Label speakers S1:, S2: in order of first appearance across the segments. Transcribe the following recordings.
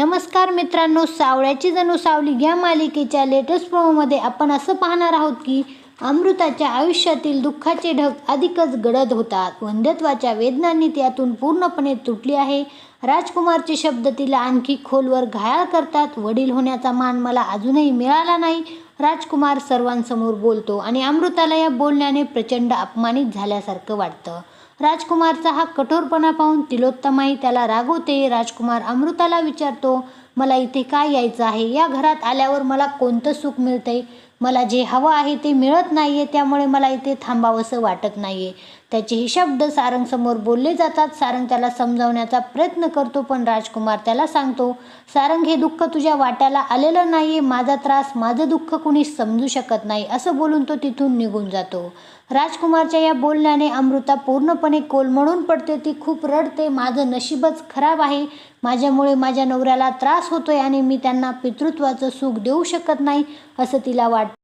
S1: नमस्कार मित्रांनो सावळ्याची जणू सावली या मालिकेच्या लेटेस्ट प्रोमोमध्ये आपण असं पाहणार आहोत की अमृताच्या आयुष्यातील दुःखाचे ढग अधिकच गडद होतात. वंध्यत्वाच्या वेदनांनी त्यातून पूर्णपणे तुटली आहे. राजकुमारचे शब्द तिला आणखी खोलवर घायाळ करतात. वडील होण्याचा मान मला अजूनही मिळाला नाही. राजकुमार सर्वांसमोर बोलतो आणि अमृताला या बोलण्याने प्रचंड अपमानित झाल्यासारखं वाटतं. राजकुमारचा हा कठोरपणा पाहून तिलोत्तमाई त्याला रागवते. राजकुमार अमृताला विचारतो मला इथे काय यायचं आहे? या घरात आल्यावर मला कोणतं सुख मिळतंय? मला जे हवं आहे ते मिळत नाही आहे त्यामुळे मला इथे थांबावंसं वाटत नाही आहे त्याचे हे शब्द सारंगसमोर बोलले जातात. सारंग त्याला समजावण्याचा प्रयत्न करतो पण राजकुमार त्याला सांगतो सारंग हे दुःख तुझ्या वाट्याला आलेलं नाही आहे माझा त्रास माझं दुःख कुणी समजू शकत नाही. असं बोलून तो तिथून निघून जातो. राजकुमारच्या या बोलण्याने अमृता पूर्णपणे कोलमडून पडते. ती खूप रडते. माझं नशीबच खराब आहे. माझ्यामुळे माझ्या नवऱ्याला त्रास होतोय आणि मी त्यांना पितृत्वाचं सुख देऊ शकत नाही. असं तिला वाटतं.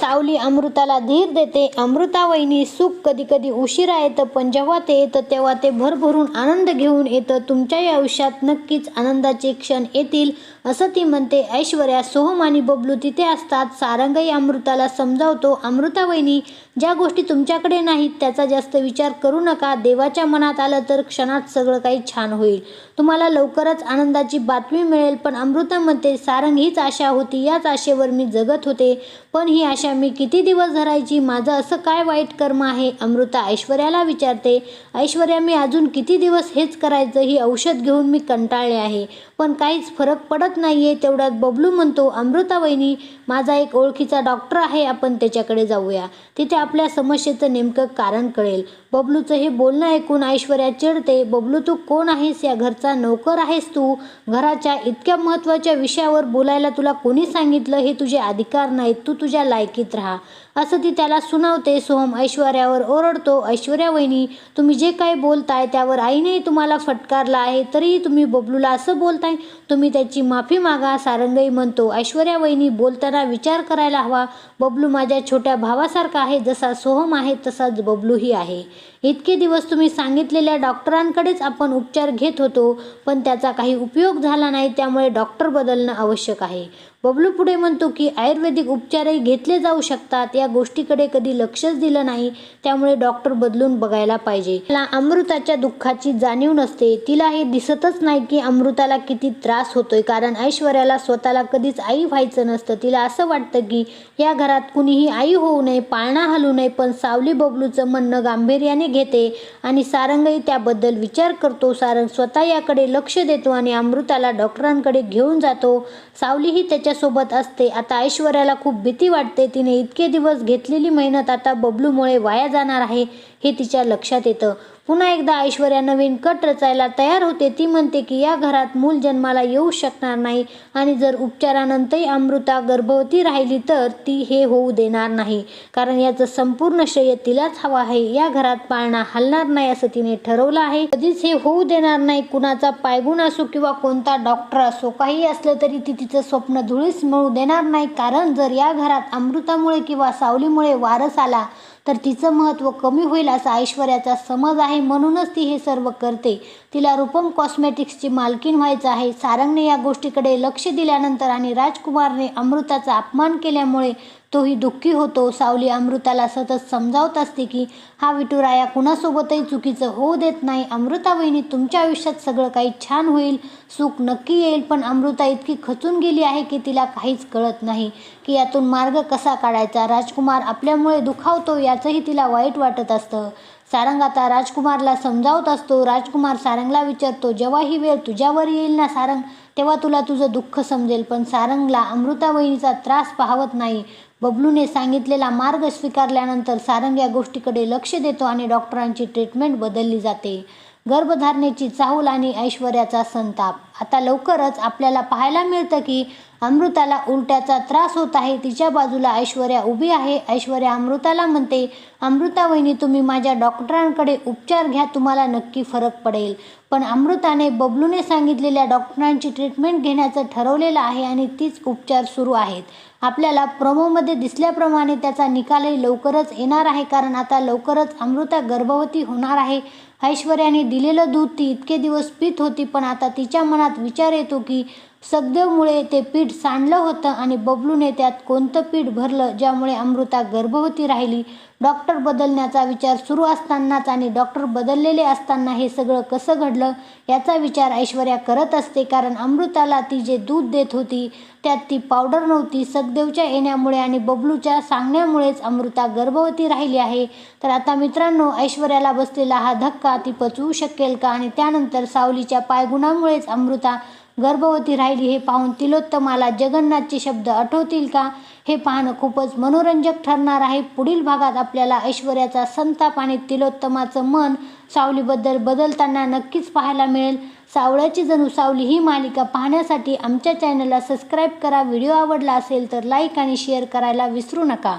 S1: सावली अमृताला धीर देते. अमृता वहिनी सुख कधी कधी उशिरा येतं पण जेव्हा ते येतं तेव्हा ते भरभरून आनंद घेऊन येतं. तुमच्याही आयुष्यात नक्कीच आनंदाचे क्षण येतील. असं ती म्हणते ऐश्वर्या सोहम आणि बबलू तिथे असतात. सारंगही अमृताला समजावतो. अमृता वहिनी ज्या गोष्टी तुमच्याकडे नाहीत त्याचा जास्त विचार करू नका. देवाच्या मनात आलं तर क्षणात सगळं काही छान होईल. तुम्हाला लवकरच आनंदाची बातमी मिळेल. पण अमृता म्हणते सारंग हीच आशा होती. याच आशेवर मी जगत होते. पण ही आशा मी किती दिवस धरायची? माझं असं काय वाईट कर्म आहे? अमृता ऐश्वर्याला विचारते ऐश्वर्या मी अजून किती दिवस हेच करायचं? ही औषध घेऊन मी कंटाळले आहे. पण काहीच फरक पडत नाही आहे तेवढ्यात बबलू म्हणतो अमृता वहिनी माझा एक ओळखीचा डॉक्टर आहे आपण त्याच्याकडे जाऊया. तिथे आपल्या समस्येचं नेमकं कारण कळेल. बबलूचं हे बोलणं ऐकून ऐश्वर्या चिडते बबलू तू कोण आहेस? या घरचा नोकर आहेस तू? घराच्या इतक्या महत्त्वाच्या विषयावर बोलायला तुला कोणी सांगितलं? हे तुझे अधिकार नाहीत तू तुझ्या लायकीत राहा. असं ती त्याला सुनावते सोहम ऐश्वर्यावर ओरडतो ऐश्वर्या वहिनी तुम्ही जे काही बोलताय त्यावर आईनेही तुम्हाला फटकारला आहे तरीही तुम्ही बबलूला असं बोलताय? तुम्ही त्याची माफी मागा सारंगई म्हणतो ऐश्वर्या वहिनी बोलताना विचार करायला हवा. बबलू माझ्या छोट्या भावासारखा आहे जसा सोहम आहे तसाच बबलूही आहे. इतके दिवस तुम्ही सांगितलेल्या डॉक्टरांकडेच आपण उपचार घेत होतो पण त्याचा काही उपयोग झाला नाही त्यामुळे डॉक्टर बदलणं आवश्यक आहे. बबलू पुढे म्हणतो की आयुर्वेदिक उपचारही घेतले जाऊ शकतात या गोष्टीकडे कधी लक्षच दिलं नाही त्यामुळे डॉक्टर बदलून बघायला पाहिजे. तिला अमृताच्या दुःखाची जाणीव नसते तिला हे दिसतच नाही की अमृताला किती त्रास होतोय कारण ऐश्वर्याला स्वतःला कधीच आई व्हायचं नसतं. तिला असं वाटतं की या घरात कुणीही आई होऊ नये पाळणा हलू नये पण सावली बबलूचं म्हणणं गांभीर्याने घेते आणि सारंगही त्याबद्दल विचार करतो. सारंग स्वतः याकडे लक्ष देतो आणि अमृताला डॉक्टरांकडे घेऊन जातो. सावलीही त्याच्यासोबत असते. आता ऐश्वर्याला खूप भीती वाटते. तिने इतके दिवस घेतलेली मेहनत आता बबलूमुळे वाया जाणार आहे. हे तिच्या लक्षात येतं. पुन्हा एकदा ऐश्वर्या नवीन कट रचायला तयार होते. ती म्हणते की या घरात मूल जन्माला येऊ शकणार नाही आणि जर उपचारानंतरही अमृता गर्भवती राहिली तर ती हे होऊ देणार नाही. कारण याचं संपूर्ण श्रेय तिलाच हवं आहे. या घरात पाळणा हलणार नाही असं तिने ठरवलं आहे. कधीच हे होऊ देणार नाही. कुणाचा पायगुण असो किंवा कोणता डॉक्टर असो काही असलं तरी ती तिचं स्वप्न धुळीस मिळू देणार नाही. कारण जर या घरात अमृतामुळे किंवा सावलीमुळे वारस आला तर तिचं महत्त्व कमी होईल असा ऐश्वर्याचा समज आहे म्हणूनच ती हे सर्व करते. तिला रूपम कॉस्मेटिक्सची मालकीण व्हायचं आहे. सारंगने या गोष्टीकडे लक्ष दिल्यानंतर आणि राजकुमारने अमृताचा अपमान केल्यामुळे तोही दुःखी होतो. सावली अमृताला सतत समजावत असते की हा विटुराया कुणासोबतही चुकीचं होऊ देत नाही. अमृता वहिनी तुमच्या आयुष्यात सगळं काही छान होईल. सुख नक्की येईल पण अमृता इतकी खचून गेली आहे की तिला काहीच कळत नाही की यातून मार्ग कसा काढायचा. राजकुमार आपल्यामुळे दुखावतो याचंही तिला वाईट वाटत असतं. सारंग आता राजकुमारला समजावत असतो. राजकुमार सारंगला विचारतो जेव्हा ही वेळ तुझ्यावर येईल ना सारंग? तेव्हा तुला तुझं दुःख समजेल. पण सारंगला अमृता वहिनीचा त्रास पाहवत नाही. बबलूने सांगितलेला मार्ग स्वीकारल्यानंतर सारंग या गोष्टीकडे लक्ष देतो आणि डॉक्टरांची ट्रीटमेंट बदलली जाते. गर्भधारणेची चाहूल आणि ऐश्वर्याचा संताप. आता लवकरच आपल्याला पाहायला मिळतं की अमृताला उलट्याचा त्रास होत आहे. तिच्या बाजूला ऐश्वर्या उभी आहे. ऐश्वर्या अमृताला म्हणते अमृता वहिनी तुम्ही माझ्या डॉक्टरांकडे उपचार घ्या तुम्हाला नक्की फरक पडेल. पण अमृताने बबलूने सांगितलेल्या डॉक्टरांची ट्रीटमेंट घेण्याचं ठरवलेलं आहे आणि तीच उपचार सुरू आहेत. आपल्याला प्रोमोमध्ये दिसल्याप्रमाणे त्याचा निकालही लवकरच येणार आहे कारण आता लवकरच अमृता गर्भवती होणार आहे. ऐश्वर्याने दिलेलं दूध ती इतके दिवस पित होती पण आता तिच्या मनात विचार येतो की सखदेवमुळे ते पीठ सांडलं होतं आणि बबलूने त्यात कोणतं पीठ भरलं ज्यामुळे अमृता गर्भवती राहिली? डॉक्टर बदलण्याचा विचार सुरू असतानाच आणि डॉक्टर बदललेले असताना हे सगळं कसं घडलं? याचा विचार ऐश्वर्या करत असते कारण अमृताला ती जे दूध देत होती त्यात ती पावडर नव्हती. सखदेवच्या येण्यामुळे आणि बबलूच्या सांगण्यामुळेच अमृता गर्भवती राहिली आहे. तर आता मित्रांनो ऐश्वर्याला बसलेला हा धक्का ती पचवू शकेल का? आणि त्यानंतर सावलीच्या पायगुणामुळेच अमृता गर्भवती राहिली हे पाहून तिलोत्तमाला जगन्नाथचे शब्द आठवतील का? हे पाहणं खूपच मनोरंजक ठरणार आहे. पुढील भागात आपल्याला ऐश्वर्याचा संताप आणि तिलोत्तमाचं मन सावलीबद्दल बदलताना नक्कीच पाहायला मिळेल. सावळ्याची जणू सावली ही मालिका पाहण्यासाठी आमच्या चॅनलला सबस्क्राईब करा. व्हिडिओ आवडला असेल तर लाईक आणि शेअर करायला विसरू नका.